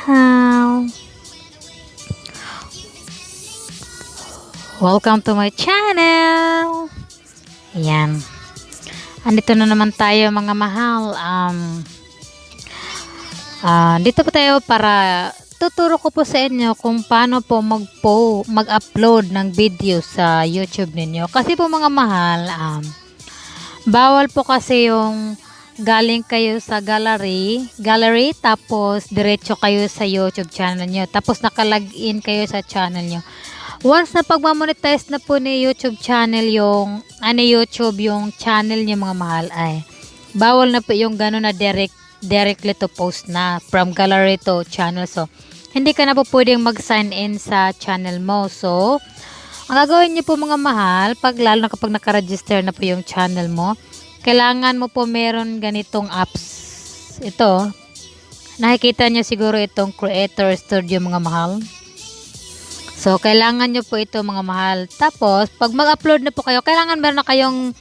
Mahal! Welcome to my channel! Ayan. Andito na naman tayo mga mahal. Um, ah, dito po tayo para tuturo ko po sa inyo kung paano po mag-upload ng video sa YouTube ninyo. Kasi po mga mahal, um, bawal po kasi yung galing kayo sa gallery, gallery tapos diretso kayo sa YouTube channel nyo. Tapos nakalagin kayo sa channel nyo. Once na pagmamonetize na po ni YouTube channel yung, ano YouTube yung channel nyo mga mahal ay bawal na po yung gano'n na direct, directly to post na from gallery to channel. So, hindi ka na po pwedeng mag-sign in sa channel mo. So, ang gagawin niyo po mga mahal, pag lalo na kapag nakaregister na po yung channel mo, kailangan mo po meron ganitong apps. Ito, nakikita niyo siguro itong Creator Studio mga mahal. So, kailangan nyo po ito mga mahal. Tapos, pag mag-upload na po kayo, kailangan meron na kayong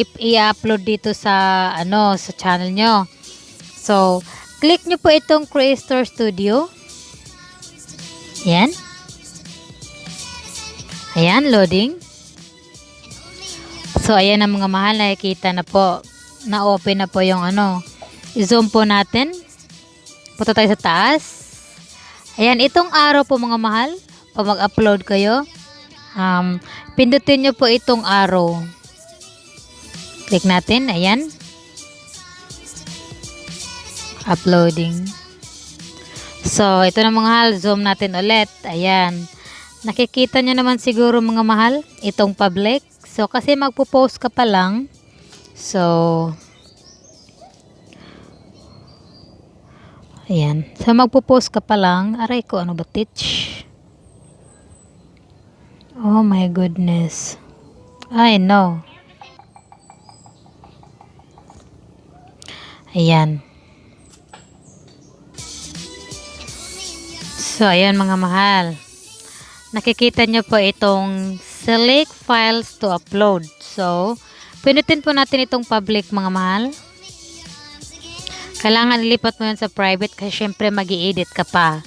ip- i-upload dito sa ano sa channel nyo. So, click nyo po itong Creator Studio. Yan. Ayan, loading. So, ayan ang mga mahal. Nakikita na po. Na-open na po yung ano. I-zoom po natin. Punta tayo sa taas. Ayan, itong araw po mga mahal. Pag mag-upload kayo. Um, pindutin nyo po itong arrow. Click natin. Ayan. Uploading. So, ito na mga mahal. Zoom natin ulit. Ayan. Nakikita nyo naman siguro mga mahal. Itong public. So, kasi magpo-post ka pa lang. So, ayan. So, magpo-post ka pa lang. Aray ko, ano ba, teach? Oh my goodness. I know. Ayan. So, ayan mga mahal. Nakikita nyo po itong select files to upload. So, pinutin po natin itong public mga mahal. Kailangan ilipat mo yun sa private kasi syempre mag edit ka pa.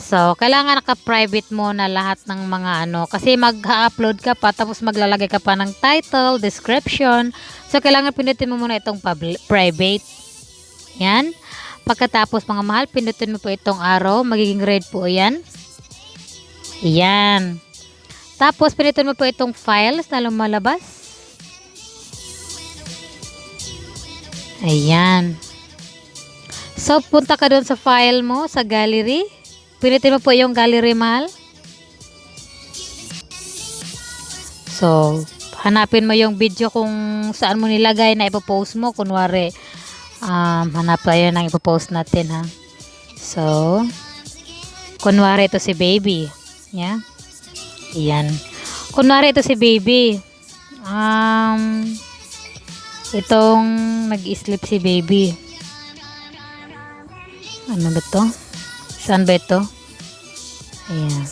So, kailangan naka-private mo na lahat ng mga ano. Kasi mag-upload ka pa, tapos maglalagay ka pa ng title, description. So, kailangan pinutin mo muna itong public, private. Yan. Pagkatapos mga mahal, pinutin mo po itong arrow. Magiging red po yan. Yan. Tapos, pinutin mo po itong files na lumalabas. Ayan. So, punta ka doon sa file mo, sa gallery. Pinutin mo po yung gallery mahal. So, hanapin mo yung video kung saan mo nilagay na ipopost mo. Kunwari, um, hanap tayo ng ipopost natin ha. So, kunwari ito si baby. Yeah. Yan. Kunwari ito si baby. Um, itong nag-sleep si baby. Ano ba to? Saan ba ito? Ayan.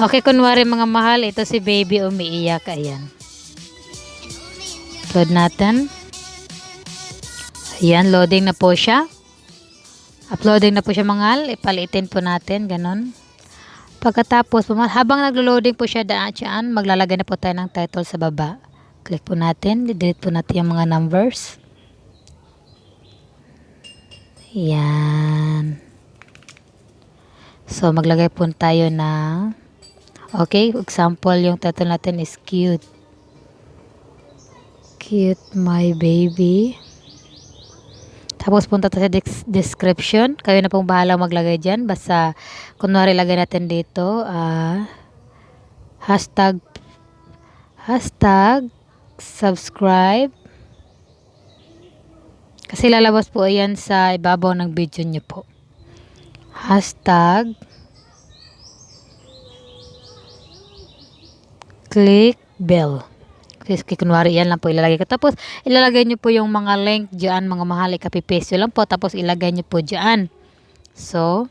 Okay, kunwari mga mahal, ito si baby umiiyak. Ayan. Upload natin. Ayan, loading na po siya. Uploading na po siya mga mahal. Ipalitin po natin, ganon. Pagkatapos, habang naglo-loading po siya daan, maglalagay na po tayo ng title sa baba. Click po natin. Delete po natin yung mga numbers. Yan. So, maglagay po tayo na Okay, example, yung title natin is cute. Cute my baby. Tapos punta tayo sa des- description. Kayo na pong bahala maglagay dyan. Basta, kunwari lagay natin dito, ah, hashtag, hashtag, subscribe. Kasi lalabas po yan sa ibabaw ng video nyo po. Hashtag, click bell. Kunwari yan lang po ilalagay ko. Tapos ilalagay nyo po yung mga link dyan, mga mahal, ikapipaste lang po. Tapos ilagay nyo po dyan. So,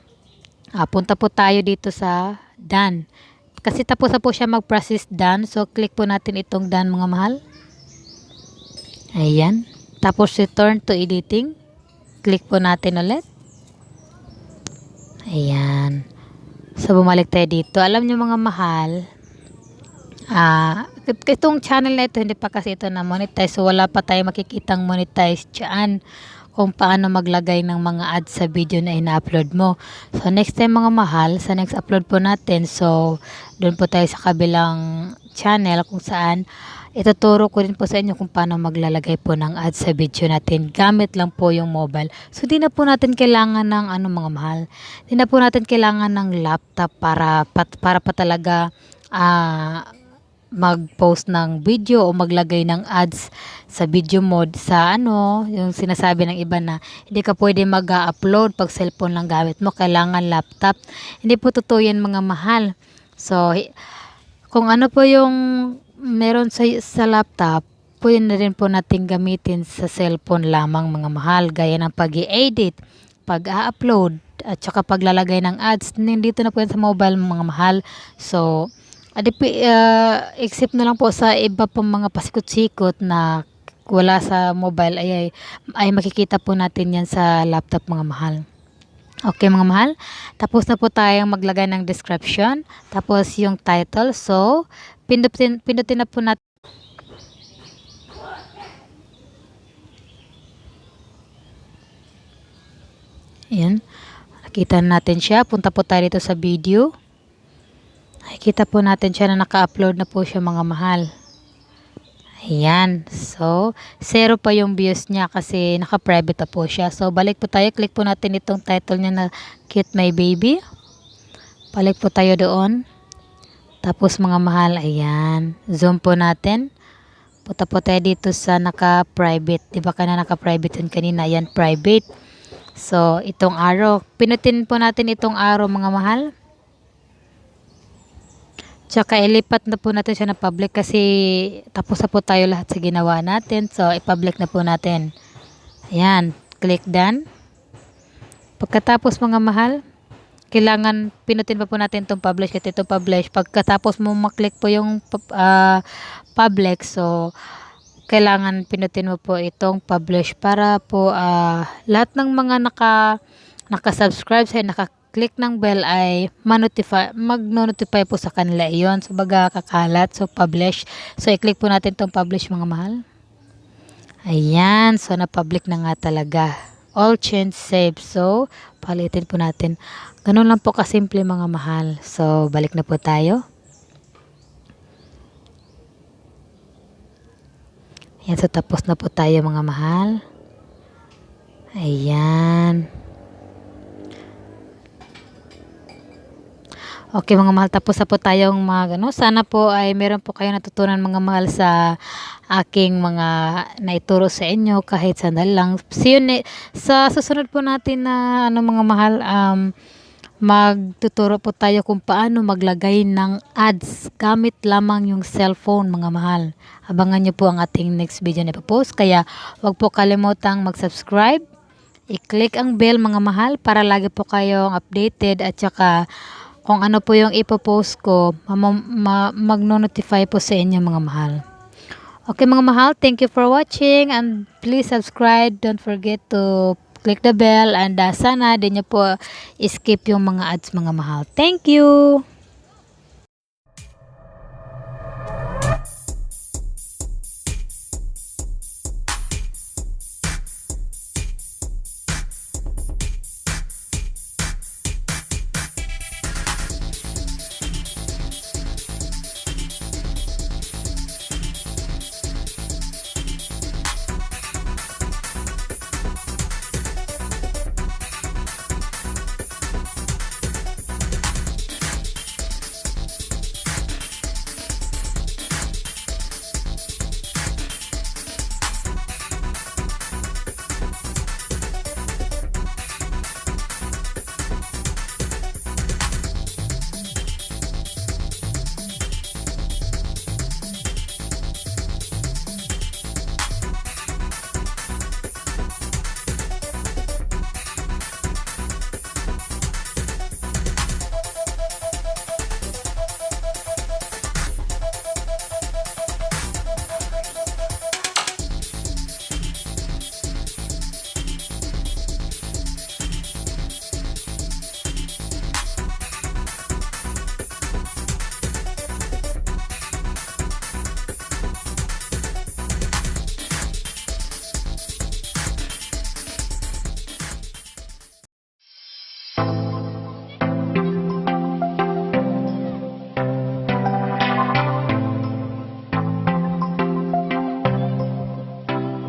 ah, punta po tayo dito sa done. Kasi tapos na po siya mag-process done. So, click po natin itong done mga mahal. Ayan. Tapos return to editing. click po natin ulit. Ayan. So, bumalik tayo dito. Alam nyo mga mahal, ah, itong channel na ito, hindi pa kasi ito na monetize. So, wala pa tayo makikitang monetize dyan kung paano maglagay ng mga ads sa video na ina-upload mo. So, next time mga mahal, sa next upload po natin, so, doon po tayo sa kabilang channel kung saan ituturo ko rin po sa inyo kung paano maglalagay po ng ads sa video natin. Gamit lang po yung mobile. So, di na po natin kailangan ng ano mga mahal. Di na po natin kailangan ng laptop para, pat, para pa talaga ah mag-post ng video o maglagay ng ads sa video mode sa ano, yung sinasabi ng iba na hindi ka pwede mag-upload pag cellphone lang gamit mo, kailangan laptop. Hindi po totoo yan mga mahal. So, kung ano po yung meron sa, sa laptop, pwede na rin po natin gamitin sa cellphone lamang mga mahal, gaya ng pag edit pag-upload, at saka paglalagay ng ads. Nandito na po yan sa mobile mga mahal. So, Adipi, uh, except na lang po sa iba pong mga pasikot-sikot na wala sa mobile ay, ay, ay makikita po natin yan sa laptop mga mahal. Okay mga mahal, tapos na po tayong maglagay ng description, tapos yung title. So, pindutin, pindutin na po natin Ayan. Nakita natin siya. Punta po tayo dito sa video. Nakikita po natin siya na naka-upload na po siya mga mahal. Ayan. So, zero pa yung views niya kasi naka-private na po siya. So, balik po tayo. Click po natin itong title niya na Cute My Baby. Balik po tayo doon. Tapos mga mahal, ayan. Zoom po natin. Punta po tayo dito sa naka-private. Di ba ka na naka-private yun kanina? Ayan, private. So, itong arrow. Pinutin po natin itong arrow mga mahal. Tsaka ilipat na po natin siya na public kasi tapos na po tayo lahat sa ginawa natin. So, i-public na po natin. Ayan. Click done. Pagkatapos mga mahal, kailangan pinutin pa po natin itong publish kasi itong publish. Pagkatapos mo maklik po yung uh, public, so kailangan pinutin mo po itong publish para po uh, lahat ng mga naka naka-subscribe sa naka-click ng bell ay ma-notify, mag-notify po sa kanila iyon. So, baga kakalat. So, publish. So, i-click po natin itong publish mga mahal. Ayan. So, na-public na nga talaga. All change save. So, palitin po natin. Ganun lang po kasimple mga mahal. So, balik na po tayo. Ayan, so tapos na po tayo mga mahal. Ayan. Okay mga mahal, tapos na po tayong mga ano. Sana po ay meron po kayo natutunan mga mahal sa aking mga naituro sa inyo kahit sandal lang. See you sa susunod po natin na ano mga mahal, um, magtuturo po tayo kung paano maglagay ng ads gamit lamang yung cellphone mga mahal. Abangan nyo po ang ating next video na ipapost. Kaya wag po kalimutang mag-subscribe. I-click ang bell mga mahal para lagi po kayong updated at saka kung ano po yung ipopost ko, ma- mag-notify po sa inyo mga mahal. Okay mga mahal, thank you for watching and please subscribe. Don't forget to click the bell and uh, sana din nyo po skip yung mga ads mga mahal. Thank you!